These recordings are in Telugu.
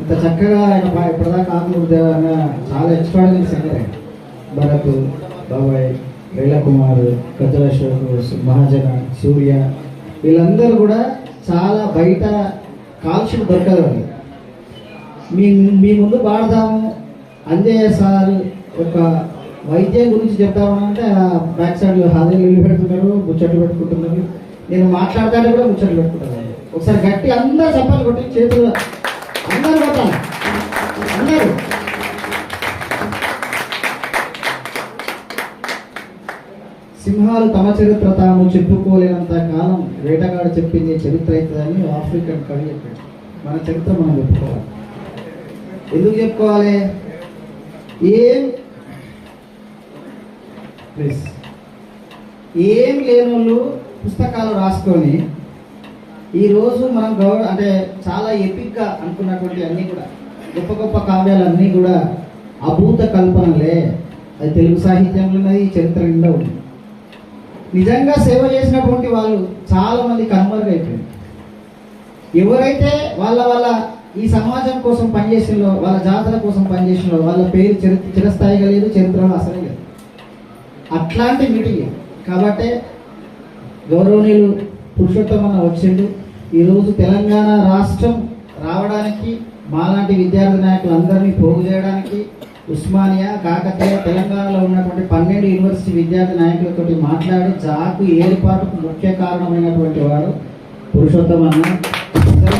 ఇంత చక్కగా ఆయన ఇప్పటిదాకా ఆత్మహత్య చాలా ఎక్స్ట్రాడినరీ సింగర్ ఆయన. భరత్ బాబాయ్ రైలకుమార్ గజల మహాజన సూర్య వీళ్ళందరూ కూడా చాలా బయట కాల్షియం దొరకదు వాళ్ళకి. మీ మీ ముందు పాడదాము అంజయ్య సార్ ఒక వైద్యం గురించి చెప్తామంటే బ్యాక్ సైడ్ హాజరు ఇల్లు పెడుతున్నారు ముచ్చట్లు పెట్టుకుంటున్నారు నేను మాట్లాడతాను కూడా ముచ్చట్లు పెట్టుకుంటాను. ఒకసారి గట్టి అందరూ చెప్పాలి కొట్టి చేతులు అందరూ కొట్టాలి అందరూ సింహాలు తమ చరిత్ర తాము చెప్పుకోలేనంత కాలం వేటగాడు చెప్పింది చరిత్ర అవుతుందని ఆఫ్రికన్ కవి చెప్పాడు. మన చరిత్ర మనం చెప్పుకోవాలి. ఎందుకు చెప్పుకోవాలి? ఏం ప్లీజ్. ఏం లేని వాళ్ళు పుస్తకాలు రాసుకొని ఈరోజు మనం గౌరవ అంటే చాలా ఎపిక్గా అనుకున్నటువంటి అన్నీ కూడా గొప్ప గొప్ప కావ్యాలన్నీ కూడా అభూత కల్పనలే. అది తెలుగు సాహిత్యంలో ఉన్నది చరిత్ర నిండా ఉంది నిజంగా సేవ చేసినటువంటి వాళ్ళు చాలామంది కనుమరుగైపోయింది ఎవరైతే వాళ్ళ వాళ్ళ ఈ సమాజం కోసం పనిచేసినో వాళ్ళ జాతర కోసం పనిచేసినో వాళ్ళ పేరు చిర చిరస్థాయిగా లేదు చరిత్రలో అసలే లేదు. అట్లాంటి మీటింగ్. కాబట్టి గౌరవనీయులు పురుషోత్తమన్న వచ్చిండు. ఈరోజు తెలంగాణ రాష్ట్రం రావడానికి మాలాంటి విద్యార్థి నాయకులందరినీ పోగు చేయడానికి ఉస్మానియా కాకతీయ తెలంగాణలో ఉన్నటువంటి పన్నెండు యూనివర్సిటీ విద్యార్థి నాయకులతో మాట్లాడి జాకు ఏర్పాటుకు ముఖ్య కారణమైనటువంటి వాడు పురుషోత్తమన్న ఇద్దరు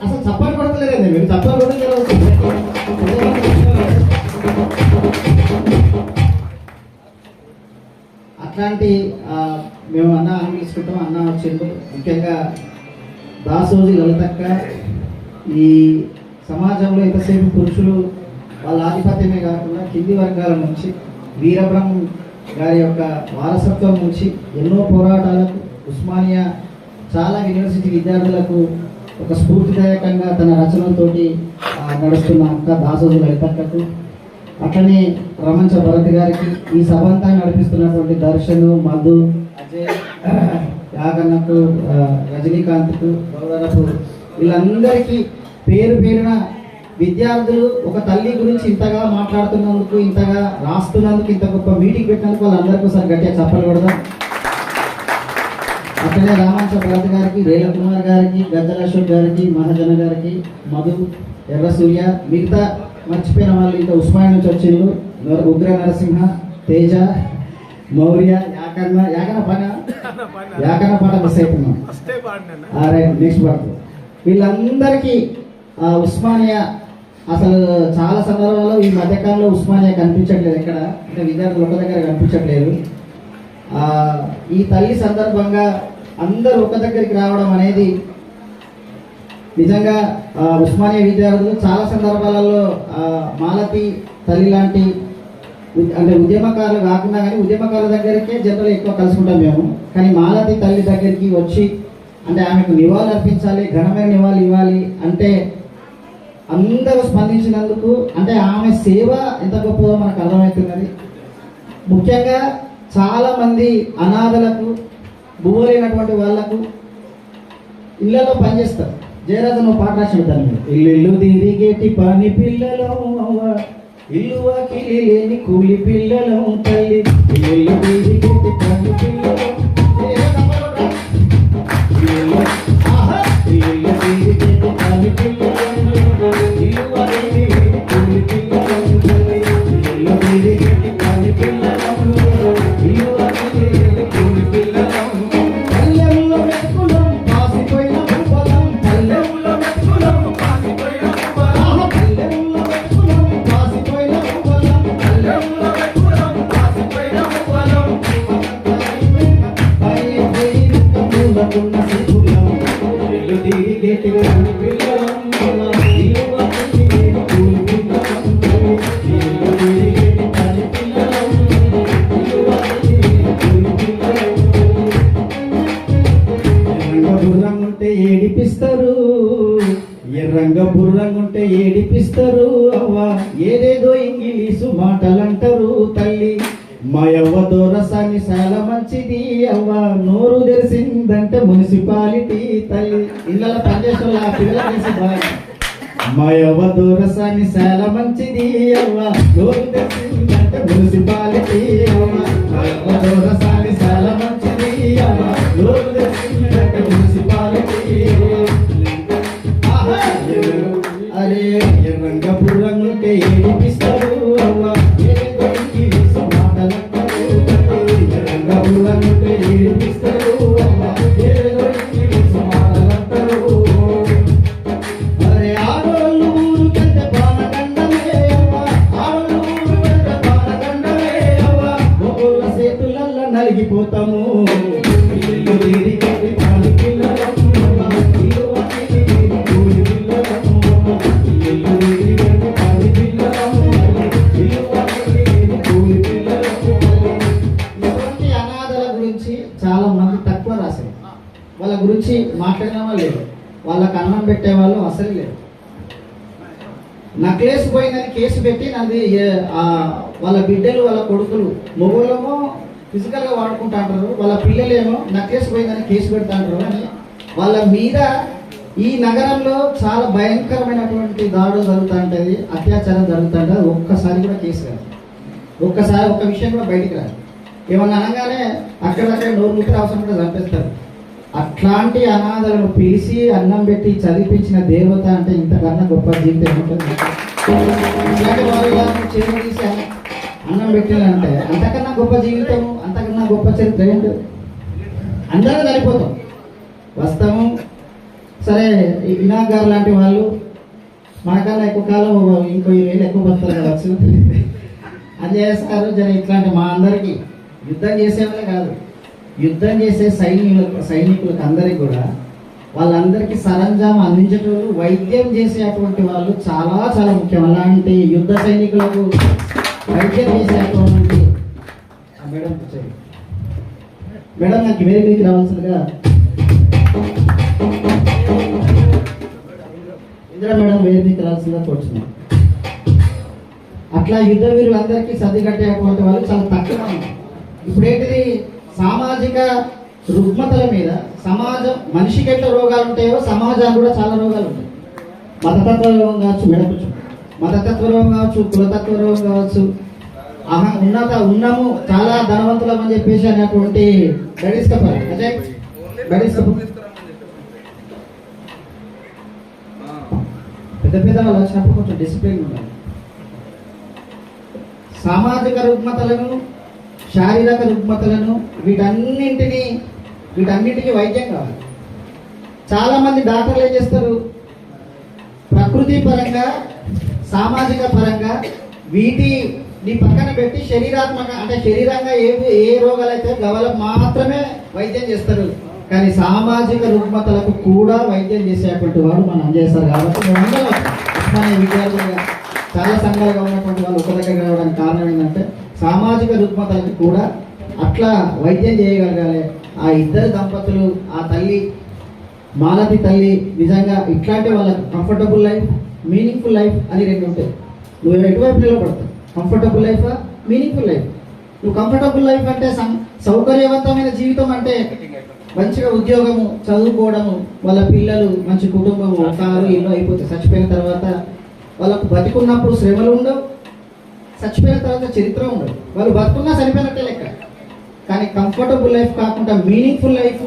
అసలు చప్పలు కొడతలేదండి మీరు? చప్పలు అట్లాంటి మేము అన్న ఆనందిస్తుంటాం అన్న వచ్చేందుకు ముఖ్యంగా దాసోజి లలితక్క ఈ సమాజంలో ఎంతసేపు పురుషులు వాళ్ళ ఆధిపత్యమే కాకుండా కింది వర్గాల నుంచి వీరబ్రహ్మ గారి యొక్క వారసత్వం నుంచి ఎన్నో పోరాటాలకు ఉస్మానియా చాలా యూనివర్సిటీ విద్యార్థులకు ఒక స్ఫూర్తిదాయకంగా తన రచనలతోటి నడుస్తున్న అక్క దాసోజు లలితక్కకు అట్లనే రమంచ భరత్ గారికి ఈ సభంతా నడిపిస్తున్నటువంటి దర్శన్ మధు అజయ్ యాగన్నకు రజనీకాంత్కు గౌరవకు వీళ్ళందరికీ పేరు పేరున విద్యార్థులు ఒక తల్లి గురించి ఇంతగా మాట్లాడుతున్నందుకు ఇంతగా రాస్తున్నందుకు ఇంత గొప్ప మీటింగ్ పెట్టినందుకు వాళ్ళందరికీ ఒకసారి గట్టిగా చెప్పకూడదు కొడదాం. అట్లనే రామాంశ భరత్ గారికి రేల కుమార్ గారికి గద్దల అశోక్ గారికి మహాజన గారికి మధు ఎర్ర సూర్య మిగతా మర్చిపోయిన వాళ్ళు ఇంకా ఉస్మాన్ నుంచి వచ్చిండ్రు. ఉగ్ర నరసింహ తేజ మౌర్య యాకన్న యాకన పన యాకన పాట మిస్ అయిపోయినాం. నెక్స్ట్ పాట. వీళ్ళందరికీ ఆ ఉస్మానియా అసలు చాలా సందర్భాల్లో ఈ మధ్యకాలంలో ఉస్మానియా కనిపించట్లేదు ఎక్కడ? అంటే విద్యార్థులు ఒక దగ్గర కనిపించట్లేదు. ఆ, ఈ తల్లి సందర్భంగా అందరూ ఒక దగ్గరికి రావడం అనేది నిజంగా ఉస్మానియా విద్యార్థులు చాలా సందర్భాలలో మాలతి తల్లి లాంటి అంటే ఉద్యమకారులు కాకుండా కానీ ఉద్యమకారుల దగ్గరికే జనరల్ ఎక్కువ కలుసుకుంటాం మేము. కానీ మాలతి తల్లి దగ్గరికి వచ్చి అంటే ఆమెకు నివాళులు అర్పించాలి ఘనమైన నివాళులు ఇవ్వాలి అంటే అందరూ స్పందించినందుకు అంటే ఆమె సేవ ఎంత గొప్పదో మనకు అర్థమవుతున్నది. ముఖ్యంగా చాలామంది అనాథలకు భూలేనటువంటి వాళ్ళకు ఇళ్ళలో పనిచేస్తారు. జయరాజు నువ్వు పాట రాసిన ఇల్లు ఇల్లు తిరిగేటి పని పిల్లలు ఇల్లు వాకిలి లేని కూలి పిల్లలు తల్లి. ఇల్లు తిరిగేటి పని పిల్లలు ఇల్లు, ఇల్లు తిరిగేటి పని పిల్లలు ఎర్రంగ బుర్రం ఉంటే ఏడిపిస్తారు అవ్వ. ఏదేదో ఇంగ్లీషు మాటలంటారు తల్లి. మా యవ్వ దూరసాన్ని చాలా మంచిది అవ్వ. నోరు తెలిసిందంటే మున్సిపాలిటీ తల్లి. ఇళ్ళ పనిచేసే పిల్లలు తెలిసి బాగా మా యవ్వ దూరసాన్ని చాలా మంచిది అవ్వ. నోరు తెలిసిందంటే మున్సిపాలిటీ అవ్వ. మా యవ్వ దూరసాన్ని చాలా మంచిది అవ్వ. నోరు తెలిసిందంటే మున్సిపాలిటీ ఎర్రంగ బుర్రంగుంటే ఏడిపిస్తారు గురించి మాట్లాడిన వాళ్ళు వాళ్ళకి అన్నం పెట్టే వాళ్ళు అసలు లేరు. నక్లేస్ పోయిందని కేసు పెట్టి నాది ఆ వాళ్ళ బిడ్డలు వాళ్ళ కొడుకులు మొగోళ్ళేమో ఫిజికల్గా వాడుకుంటా అంటారు వాళ్ళ పిల్లలేమో నక్లేస్ పోయిందని కేసు పెడతాంటారు అని వాళ్ళ మీద ఈ నగరంలో చాలా భయంకరమైనటువంటి దాడులు ఉంటుంది అత్యాచారం జరుగుతుంటది ఒక్కసారి కూడా కేసు కాదు. ఒక్కసారి ఒక్క విషయం కూడా బయటికి రాదు. ఏమన్నా అనగానే అక్కడక్కడ నోరు ముట్టి అవసరం కూడా చంపేస్తారు. అట్లాంటి అనాథలను పిలిచి అన్నం పెట్టి చదివించిన దేవత అంటే ఇంతకన్నా గొప్ప జీవితం ఉంటుంది చేసి అన్నం- పెట్టాలంటే అంతకన్నా గొప్ప జీవితం అంతకన్నా గొప్ప చరిత్ర ఏంటి? అందరూ సరిపోతాం వస్తాము. సరే ఈ వినాయక్ గారు లాంటి వాళ్ళు మనకన్నా ఎక్కువ కాలం ఇంకో వేలు ఎక్కువ బతారు కావచ్చు అది సారు జర ఇట్లాంటి మా అందరికీ యుద్ధం చేసేవాళ్ళే కాదు. యుద్ధం చేసే సైనికులకు సైనికులకు అందరికీ కూడా వాళ్ళందరికీ సరంజామం అందించేటోళ్ళు వైద్యం చేసేటువంటి వాళ్ళు చాలా చాలా ముఖ్యం. అలాంటి యుద్ధ సైనికులకు వైద్యం చేసేటువంటి మేడం మేడం నాకు వేరే మీకు రావాల్సిందిగా ఇందిరా మేడం వేరే మీకు రావాల్సిందిగా కూర్చున్నాం అట్లా యుద్ధ వీరులందరికీ సర్ది కట్టేటువంటి వాళ్ళు చాలా తక్కువ ఇప్పుడు ఏంటిది సామాజిక రుగ్మతల మీద సమాజం మనిషికి ఎట్లా రోగాలు ఉంటాయో సమాజానికి కూడా చాలా రోగాలు ఉంటాయి మతతత్వ రోగం కావచ్చు మెడపుచ్చు మతతత్వ రోగం కావచ్చు కులతత్వ రోగం కావచ్చు. అహం ఉన్నత ఉన్నాము చాలా ధనవంతులం అని చెప్పేసి అనేటువంటి బెడిస్ కపల్ అంటే బెడిస్ కపల్ పెద్ద పెద్ద వాళ్ళు వచ్చినప్పుడు కొంచెం డిసిప్లిన్ ఉండాలి. సామాజిక రుగ్మతలను శారీరక రుగ్మతలను వీటన్నింటినీ వీటన్నింటికి వైద్యం కావాలి. చాలామంది డాక్టర్లు ఏం చేస్తారు? ప్రకృతి పరంగా సామాజిక పరంగా వీటిని పక్కన పెట్టి శరీరాత్మక అంటే శరీరంగా ఏ ఏ రోగాలు అయితే గవలకు మాత్రమే వైద్యం చేస్తారు. కానీ సామాజిక రుగ్మతలకు కూడా వైద్యం చేసేటువంటి వారు మనం చేస్తారు కాబట్టి మేమందరం ఉస్మానియా విద్యార్థులుగా చాలా సంఘాలుగా ఉన్నటువంటి వాళ్ళు ఒక దగ్గర రావడానికి కారణం ఏంటంటే సామాజిక రుగ్మతలకు కూడా అట్లా వైద్యం చేయగలగాలి. ఆ ఇద్దరు దంపతులు ఆ తల్లి మాలతి తల్లి నిజంగా ఇట్లాంటి వాళ్ళకి కంఫర్టబుల్ లైఫ్ మీనింగ్ఫుల్ లైఫ్ అని రెండు ఉంటాయి. నువ్వు ఎటువైపు నిలబడతావు? కంఫర్టబుల్ లైఫ్ మీనింగ్ఫుల్ లైఫ్ నువ్వు కంఫర్టబుల్ లైఫ్ అంటే సౌకర్యవంతమైన జీవితం అంటే మంచిగా ఉద్యోగము చదువుకోవడము వాళ్ళ పిల్లలు మంచి కుటుంబము కారు ఇల్లు అయిపోతాయి చచ్చిపోయిన తర్వాత వాళ్ళకు బతికున్నప్పుడు శ్రమలు ఉండవు. చచ్చిపోయిన తర్వాత చరిత్ర ఉండదు. వాళ్ళు బతుకున్నా చనిపోయినట్టే లెక్క. కానీ కంఫర్టబుల్ లైఫ్ కాకుండా మీనింగ్ఫుల్ లైఫ్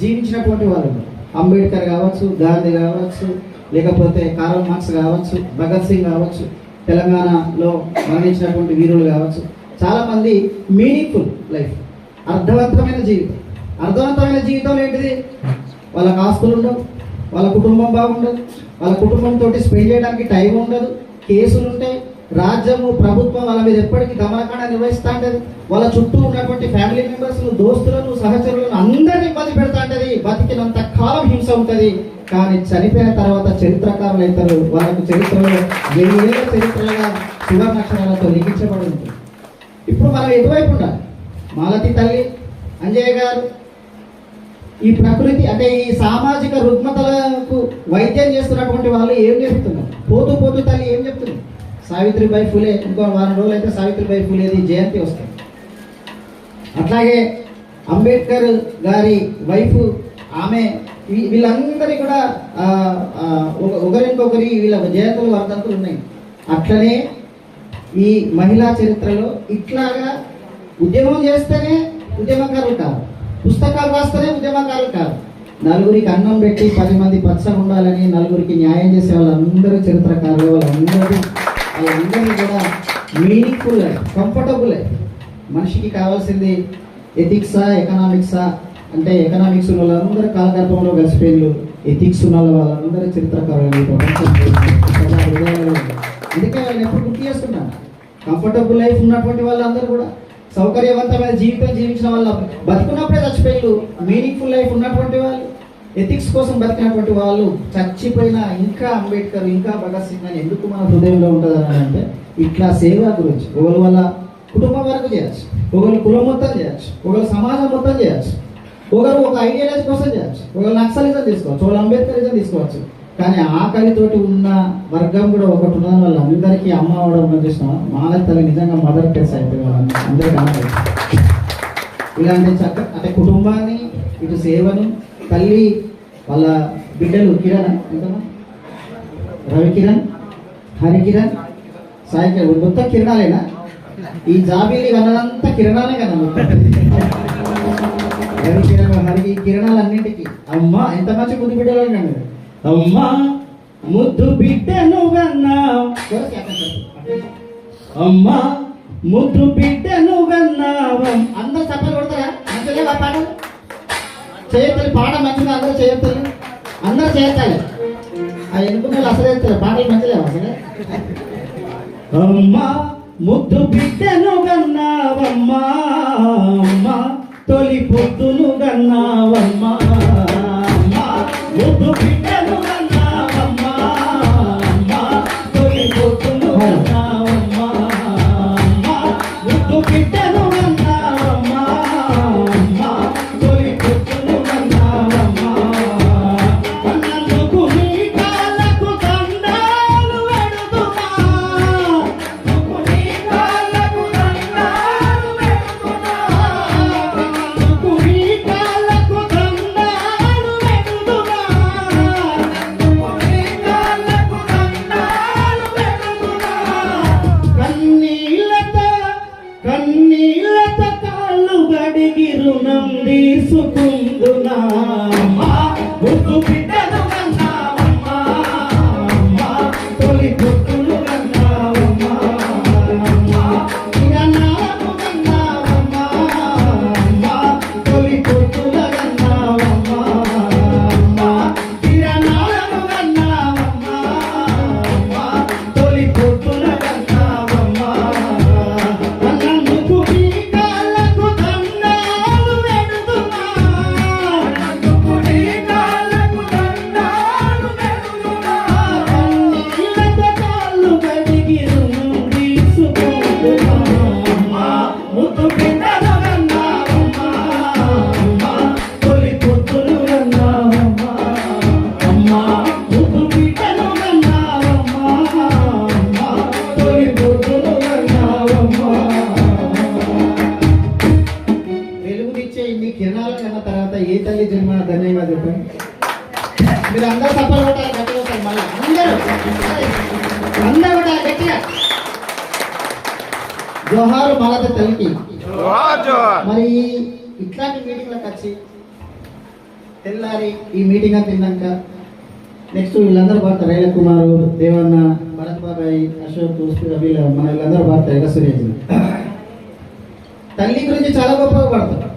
జీవించినటువంటి వాళ్ళు అంబేద్కర్ కావచ్చు గాంధీ కావచ్చు లేకపోతే కారల్ మార్క్స్ కావచ్చు భగత్ సింగ్ కావచ్చు తెలంగాణలో మరణించినటువంటి వీరులు కావచ్చు. చాలామంది మీనింగ్ఫుల్ లైఫ్ అర్థవంతమైన జీవితం. అర్థవంతమైన జీవితం ఏంటిది? వాళ్ళకి ఆస్తులు ఉండవు వాళ్ళ కుటుంబం బాగుండదు వాళ్ళ కుటుంబంతో స్పెండ్ చేయడానికి టైం ఉండదు కేసులు ఉంటాయి రాజ్యము ప్రభుత్వం వాళ్ళ మీద ఎప్పటికీ దమనకాండ నిర్వహిస్తూ ఉంటుంది. వాళ్ళ చుట్టూ ఉన్నటువంటి ఫ్యామిలీ మెంబర్స్ను దోస్తులను సహచరులను అందరినీ ఇబ్బంది పెడతా ఉంటుంది. బతికినంత కాలం హింస ఉంటుంది. కానీ చనిపోయిన తర్వాత చరిత్రకారులు అవుతారు. వాళ్ళకు చరిత్రలో వేల చరిత్రగా సువర్ణాక్షరాలతో లిఖించబడి ఉంటుంది. ఇప్పుడు మనం ఎటువైపు ఉండాలి? మాలతి తల్లి అంజయ్య గారు ఈ ప్రకృతి అంటే ఈ సామాజిక రుగ్మతలకు వైద్యం చేస్తున్నటువంటి వాళ్ళు ఏం చెప్తున్నారు పోతూ పోతూ తల్లి ఏం చెప్తున్నారు సావిత్రిబాయి ఫులే ఇంకో వారం రోజులు అయితే సావిత్రిబాయి ఫులేది జయంతి వస్తుంది. అట్లాగే అంబేద్కర్ గారి వైఫ్ ఆమె వీళ్ళందరి కూడా ఒక- ఒకరికొకరి వీళ్ళ జయంతులు వర్ధంతులు ఉన్నాయి. అట్లనే ఈ మహిళా చరిత్రలో ఇట్లాగా ఉద్యమం చేస్తేనే ఉద్యమకారులు కాదు పుస్తకాలు రాస్తేనే ఉద్యమకారులు కాదు నలుగురికి అన్నం పెట్టి పది మంది పచ్చ ఉండాలని నలుగురికి న్యాయం చేసే వాళ్ళందరూ చరిత్రకారులు వాళ్ళందరూ వాళ్ళందరూ కూడా మీనింగ్ఫుల్ కంఫర్టబుల్ మనిషికి కావాల్సింది ఎథిక్సా ఎకనామిక్సా? అంటే ఎకనామిక్స్ ఉన్న వాళ్ళందరూ కాలగర్భంలో కలిసిపోయిన ఎథిక్స్ ఉన్న వాళ్ళందరూ చరిత్రకారులు అందుకే ఎప్పుడు గుర్తు చేస్తున్నాను కంఫర్టబుల్ లైఫ్ ఉన్నటువంటి వాళ్ళందరూ కూడా సౌకర్యవంతమైన జీవితం జీవించిన వాళ్ళ బతుకున్నప్పుడే చచ్చిపోయారు మీనింగ్ఫుల్ లైఫ్ ఉన్నటువంటి వాళ్ళు. ఎథిక్స్ కోసం బతికినటువంటి వాళ్ళు చచ్చిపోయిన ఇంకా అంబేద్కర్ ఇంకా భగత్ సింగ్ అని ఎందుకు మన హృదయంలో ఉంటుందని అంటే ఇట్లా సేవ గురించి. ఒకరు వాళ్ళ కుటుంబం వరకు చేయొచ్చు. ఒకరు కులం మొత్తం చేయొచ్చు. ఒకరు సమాజం మొత్తం చేయొచ్చు. ఒకరు ఒక ఐడియాలజీ కోసం చేయొచ్చు. ఒకరు నక్సలిజం తీసుకోవచ్చు. ఒకరు అంబేద్కరిజం తీసుకోవచ్చు. కానీ ఆకలితోటి ఉన్న వర్గం కూడా ఒకటి ఉన్నది వాళ్ళందరికీ అమ్మ అవడం ఉన్నది చూసినా మానవ తల్లి నిజంగా మదర్ టెస్ అయిపోయి వాళ్ళందరూ అందరికీ. ఇలాంటి చక్క అంటే కుటుంబాన్ని ఇటు సేవను తల్లి వాళ్ళ బిడ్డలు కిరణ్ ఎంతమా రవి కిరణ్ హరి సాయి కిరణ్ మొత్తం కిరణాలేనా? ఈ జాబీలు కన్నదంతా కిరణాలే కదా మొత్తం. రవి కిరణ్ హరి కిరణాలన్నింటికి. అమ్మ ఎంత మంచి ముద్దు బిడ్డలు కండి అమ్మా ముద్దు బిడ్డను కన్నా అమ్మా ముద్దు బిడ్డను చేయతలు పాట మంచిగా అందరూ చేయతలు అందరూ చేయతాలి ఆ ఎన్నుకున్న వాళ్ళు అసలు చేస్తారు పాటలు మంచిగా అసలే? అమ్మా ముద్దు బిడ్డను గన్నావమ్మా అమ్మా తొలి పొద్దును గన్నావమ్మా అమ్మా ముద్దు బిడ్డ మీరు అందరూ కొట్టాలి గట్టిగా మళ్ళీ. అందరూ. అందరూ కొట్టాలి గట్టిగా. జోహారు మాలత తల్లికి. మరి ఇట్లాంటి మీటింగ్లకు వచ్చి తెల్లారి ఈ మీటింగ్ తిన్నాక నెక్స్ట్ వీళ్ళందరూ పాడతారు రైల కుమారు దేవన్న భరత్ బాబాయ్ అశోక్ వీళ్ళ మన వీళ్ళందరూ పాడతారు సురేష్. తల్లి గురించి చాలా గొప్పగా పడతారు.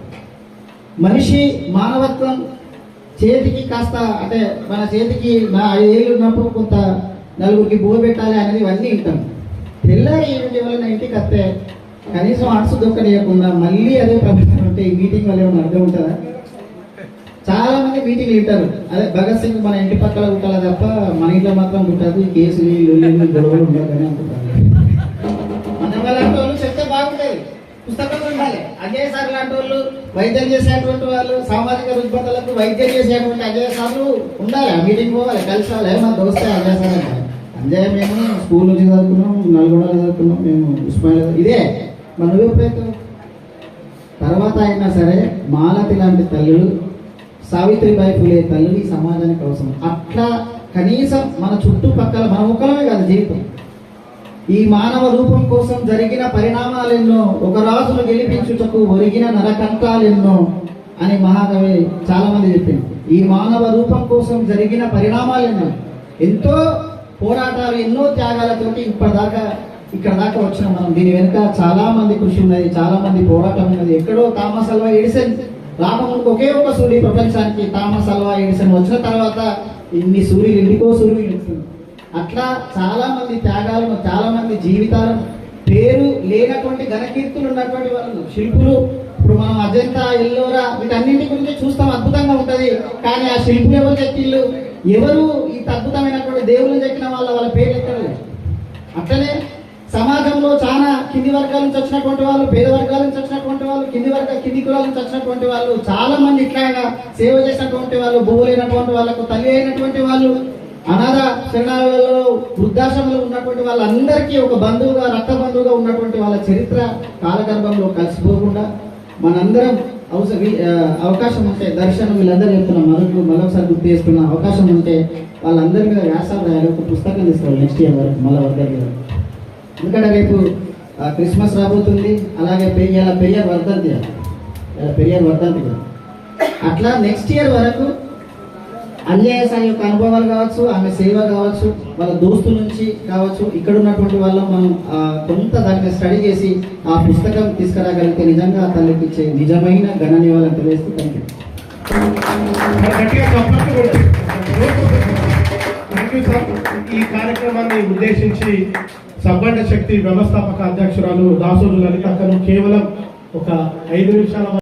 మనిషి మానవత్వం చేతికి కాస్త అంటే మన చేతికి నా ఐదేళ్ళు ఉన్నప్పుడు కొంత నలుగురికి బువ పెట్టాలి అనేది ఇవన్నీ వింటాం తెల్లారి ఏమిటి వల్ల ఇంటికి వస్తే కనీసం అడుసు దొక్కనియకుండా మళ్ళీ అదే ప్రభుత్వం అంటే ఈ మీటింగ్ వల్ల ఏమైనా అర్థం ఉంటుందా? చాలా మంది మీటింగ్లు వింటారు. అదే భగత్ సింగ్ మన ఇంటి పక్కల ఉంటారా తప్ప మన ఇంట్లో మాత్రం ఉంటుంది కేసులు లొల్లిలు గొడవలు ఉండాలని అనుకుంటారు మన చెప్తే బాగుంటుంది. పుస్తకం అజయ్ సార్ లాంటి వాళ్ళు వైద్యం చేసేటువంటి వాళ్ళు సామాజిక రుగ్మతలకు వైద్యం చేసేటువంటి అజయ్ సార్లు ఉండాలి. ఆ మీటింగ్ పోవాలి కలిసి వాళ్ళు ఏమన్నా దోస్తే అజయ్ సార్ అంటే అంజయ్ మేము స్కూల్ నుంచి చదువుకున్నాం నల్గొండలో చదువుకున్నాం మేము ఉస్మానియా ఇదే మన ఉపయోగం తర్వాత అయినా సరే మాలతి లాంటి తల్లులు సావిత్రిబాయి పులే తల్లులు ఈ సమాజానికి అవసరం. అట్లా కనీసం మన చుట్టుపక్కల మన ముఖమే కాదు జీవితం. ఈ మానవ రూపం కోసం జరిగిన పరిణామాలెన్నో ఒక రాజును గెలిపించుటకు ఒరిగిన నరకంటాలెన్నో అని మహాకవి చాలా మంది చెప్పింది. ఈ మానవ రూపం కోసం జరిగిన పరిణామాలెన్నో. ఎంతో పోరాటాలు ఎన్నో త్యాగాలతోటి ఇప్పటిదాకా ఇక్కడ దాకా వచ్చిన మనం. దీని వెనుక చాలా మంది కృషి ఉన్నది చాలా మంది పోరాటం ఉన్నది. ఎక్కడో థామస్ అల్వా ఎడిసన్ రాకముందుకు ఒకే ఒక సూర్య ప్రపంచానికి థామస్ అల్వా ఎడిసన్ వచ్చిన తర్వాత ఇన్ని సూర్యులు ఎందుకో సూర్యుడు అట్లా చాలా మంది త్యాగాలను చాలా మంది జీవితాలను పేరు లేనటువంటి ఘనకీర్తులు ఉన్నటువంటి వాళ్ళు శిల్పులు. ఇప్పుడు మనం అజంతా ఎల్లోరా వీటన్నింటి గురించి చూస్తాం అద్భుతంగా ఉంటది. కానీ ఆ శిల్పులు ఎవరు చెక్కిళ్ళు? ఎవరు ఈ అద్భుతమైనటువంటి దేవుళ్ళు చెక్కిన వాళ్ళ వాళ్ళ పేరు ఎక్కడ లేదు. అట్లనే సమాజంలో చాలా కింది వర్గాల నుంచి వచ్చినటువంటి వాళ్ళు పేద వర్గాల నుంచి వచ్చినటువంటి వాళ్ళు కింది వర్గ కింది కులాల నుంచి వచ్చినటువంటి వాళ్ళు చాలా మంది ఇట్లాగా సేవ చేసినటువంటి వాళ్ళు భూములైనటువంటి వాళ్ళకు తల్లి అయినటువంటి వాళ్ళు అనాథ శరణాలలో వృద్ధాశ్రమంలో ఉన్నటువంటి వాళ్ళందరికీ ఒక బంధువుగా రక్త బంధువుగా ఉన్నటువంటి వాళ్ళ చరిత్ర కాలగర్భంలో కలిసిపోకుండా మనందరం అవసరం అవకాశం ఉంటే దర్శనం వీళ్ళందరూ చెప్తున్నాం మరొక మరొకసారి గుర్తు చేసుకున్న అవకాశం ఉంటే వాళ్ళందరి మీద వ్యాసాలు రాయాలి. ఒక పుస్తకం తీసుకోవాలి నెక్స్ట్ ఇయర్ వరకు మళ్ళీ వర్గాల గారు ఎందుకంటే రేపు క్రిస్మస్ రాబోతుంది. అలాగే పెయ్యాల పెయ్యర్ వర్ధంతి ఇలా పెయ్యర్ వర్ధంతి అట్లా నెక్స్ట్ ఇయర్ వరకు అన్యాయ సాయి యొక్క అనుభవాలు కావచ్చు ఆమె సేవ కావచ్చు వాళ్ళ దోస్తుల నుంచి కావచ్చు ఇక్కడ ఉన్నటువంటి వాళ్ళ మనం కొంత దాన్ని స్టడీ చేసి ఆ పుస్తకం తీసుకురాగలిగితే నిజంగా తల్లికి ఇచ్చే నిజమైన ఘన నివాళులు తెలియజేస్తూ థ్యాంక్ యూ ఈ కార్యక్రమాన్ని ఉద్దేశించి సబ్బండ శక్తి వ్యవస్థాపక అధ్యక్షురాలు దాసోజు అతను కేవలం ఒక ఐదు నిమిషాల